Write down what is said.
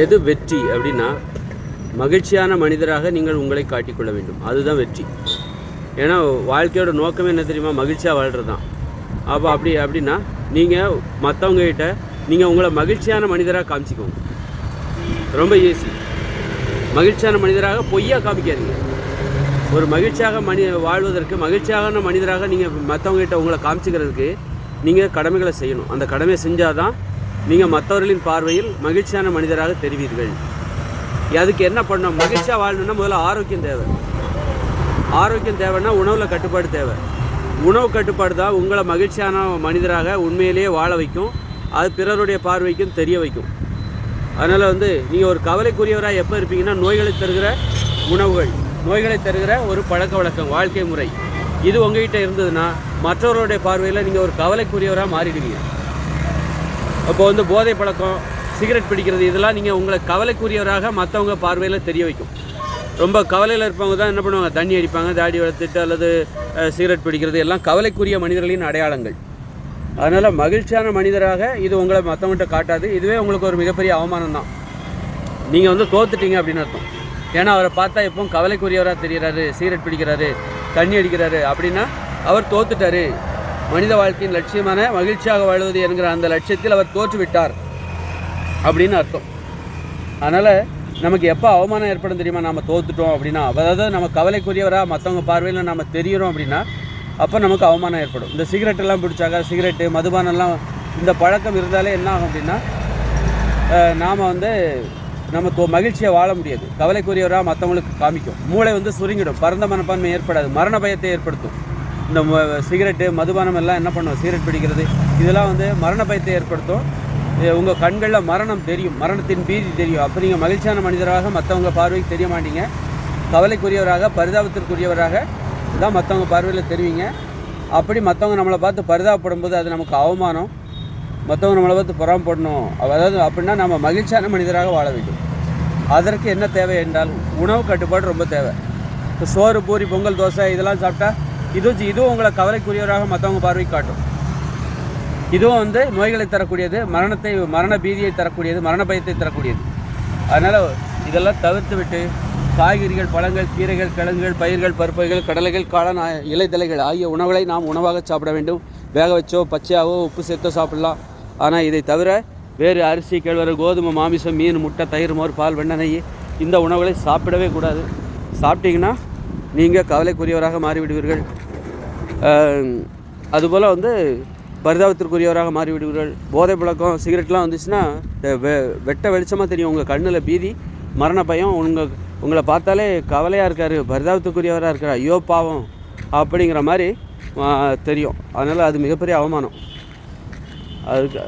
எது வெற்றி அப்படின்னா மகிழ்ச்சியான மனிதராக நீங்கள் உங்களை காட்டிக்கொள்ள வேண்டும். அதுதான் வெற்றி. ஏன்னா வாழ்க்கையோட நோக்கமே என்ன தெரியுமா? மகிழ்ச்சியாக வாழ்கிறது தான் அப்போ அப்படி அப்படின்னா நீங்கள் மற்றவங்ககிட்ட நீங்கள் உங்களை மகிழ்ச்சியான மனிதராக காமிச்சிக்கோங்க. ரொம்ப ஈஸி மகிழ்ச்சியான மனிதராக பொய்யா காமிக்காதீங்க. ஒரு மகிழ்ச்சியாக மனி வாழ்வதற்கு மகிழ்ச்சியான மனிதராக நீங்கள் மற்றவங்ககிட்ட உங்களை காமிச்சிக்கிறதுக்கு நீங்கள் கடமைகளை செய்யணும். அந்த கடமையை செஞ்சால் தான் நீங்கள் மற்றவர்களின் பார்வையில் மகிழ்ச்சியான மனிதராக தெரிவீர்கள். அதுக்கு என்ன பண்ணணும்? மகிழ்ச்சியாக வாழணும்னா முதல்ல ஆரோக்கியம் தேவை. ஆரோக்கியம் தேவைன்னா உணவில் கட்டுப்பாடு தேவை. உணவு கட்டுப்பாடு தான் உங்களை மகிழ்ச்சியான மனிதராக உண்மையிலேயே வாழ வைக்கும். அது பிறருடைய பார்வைக்கும் தெரிய வைக்கும். அதனால் வந்து நீங்கள் ஒரு கவலைக்குரியவராக எப்போ இருப்பீங்கன்னா நோய்களை தருகிற உணவுகள் நோய்களை தருகிற ஒரு பழக்க வழக்கம் வாழ்க்கை முறை. இது உங்ககிட்ட இருந்ததுன்னா மற்றவர்களுடைய பார்வையில் நீங்கள் ஒரு கவலைக்குரியவராக மாறிடுவீங்க. அப்போ வந்து போதை பழக்கம் சிகரெட் பிடிக்கிறது இதெல்லாம் நீங்கள் உங்களை கவலைக்குரியவராக மற்றவங்க பார்வையில் தெரிய வைக்கும். ரொம்ப கவலையில் இருப்பவங்க தான் என்ன பண்ணுவாங்க? தண்ணி அடிப்பாங்க தாடி வளர்த்துட்டு அல்லது சிகரெட் பிடிக்கிறது எல்லாம் கவலைக்குரிய மனிதர்களின் அடையாளங்கள். அதனால் மகிழ்ச்சியான மனிதராக இது உங்களை மற்றவங்கள்ட்ட காட்டாது. இதுவே உங்களுக்கு ஒரு மிகப்பெரிய அவமானம் தான். நீங்கள் வந்து தோத்துட்டீங்க அப்படின்னு அர்த்தம். ஏன்னா அவரை பார்த்தா எப்பவும் கவலைக்குரியவராக தெரிகிறாரு சிகரெட் பிடிக்கிறாரு தண்ணி அடிக்கிறாரு அப்படின்னா அவர் தோத்துட்டாரு. மனித வாழ்க்கையின் லட்சியமான மகிழ்ச்சியாக வாழ்வது என்கிற அந்த லட்சியத்தில் அவர் தோற்றுவிட்டார் அப்படின்னு அர்த்தம். அதனால் நமக்கு எப்போ அவமானம் ஏற்படும் தெரியுமா? நம்ம தோத்துட்டோம் அப்படின்னா அதாவது நம்ம கவலைக்குரியவராக மற்றவங்க பார்வையில் நம்ம தெரியிறோம் அப்படின்னா அப்போ நமக்கு அவமானம் ஏற்படும். இந்த சிகரெட் எல்லாம் பிடிச்சாக்க சிகரெட்டு மதுபானம்லாம் இந்த பழக்கம் இருந்தாலே என்ன ஆகும் அப்படின்னா நாம் வந்து நம்ம மகிழ்ச்சியை வாழ முடியாது. கவலைக்குரியவராக மற்றவங்களுக்கு காமிக்கும். மூளை வந்து சுருங்கிடும். பரந்த மனப்பான்மை ஏற்படாது. மரண பயத்தை ஏற்படுத்தும். இந்த ம- சிகரெட்டு மதுபானம் எல்லாம் என்ன பண்ணும் சிகரெட் பிடிக்கிறது. இதெல்லாம் வந்து மரண பயத்தை ஏற்படுத்தும். உங்கள் கண்களில் மரணம் தெரியும். மரணத்தின் பீதி தெரியும். அப்போ நீங்கள் மகிழ்ச்சியான மனிதராக மற்றவங்க பார்வைக்கு தெரிய மாட்டீங்க. கவலைக்குரியவராக பரிதாபத்திற்குரியவராக தான் மற்றவங்க பார்வையில் தெரிவிங்க. அப்படி மற்றவங்க நம்மளை பார்த்து பரிதாபப்படும் போது அது நமக்கு அவமானம். மற்றவங்க நம்மளை பார்த்து பொறாமப்படணும். அதாவது அப்படின்னா நம்ம மகிழ்ச்சியான மனிதராக வாழ வேண்டும். அதற்கு என்ன தேவை என்றால் உணவு கட்டுப்பாடு ரொம்ப தேவை. இப்போ சோறு பூரி பொங்கல் தோசை இதெல்லாம் சாப்பிட்டா இது இதுவும் உங்களை கவலைக்குரியவராக மற்றவங்க பார்வை காட்டும். இதுவும் வந்து நோய்களை தரக்கூடியது மரணத்தை மரண பீதியை தரக்கூடியது மரண பயத்தை தரக்கூடியது. அதனால் இதெல்லாம் தவிர்த்து விட்டு காய்கறிகள் பழங்கள் கீரைகள் கிழங்குகள் பயிர்கள் பருப்புகள் கடலைகள் காளான் ஆ- ஆகிய உணவுகளை நாம் உணவாக சாப்பிட வேண்டும். வேக வச்சோ பச்சையாவோ உப்பு சேர்த்தோ சாப்பிடலாம். ஆனால் இதை தவிர வேறு அரிசி கேழ்வரகு கோதுமை மாமிசம் மீன் முட்டை தயிர் மோர் பால் வெண்ணெய் நெய் இந்த உணவுகளை சாப்பிடவே கூடாது. சாப்பிட்டீங்கன்னா நீங்கள் கவலைக்குரியவராக மாறிவிடுவீர்கள். அதுபோல் வந்து பரிதாபத்திற்குரியவராக மாறிவிடுவீர்கள் போதை பழக்கம் சிகரெட்லாம் வந்துச்சுன்னா வெ- வெட்ட வெளிச்சமாக தெரியும். உங்கள் கண்ணில் பீதி மரண பயம் உங்கள் உங்களை பார்த்தாலே கவலையாக இருக்கார் பரிதாபத்துக்குரியவராக இருக்கார். ஐயோ பாவம் அப்படிங்கிற மாதிரி தெரியும். அதனால் அது மிகப்பெரிய அவமானம். அதுக்கு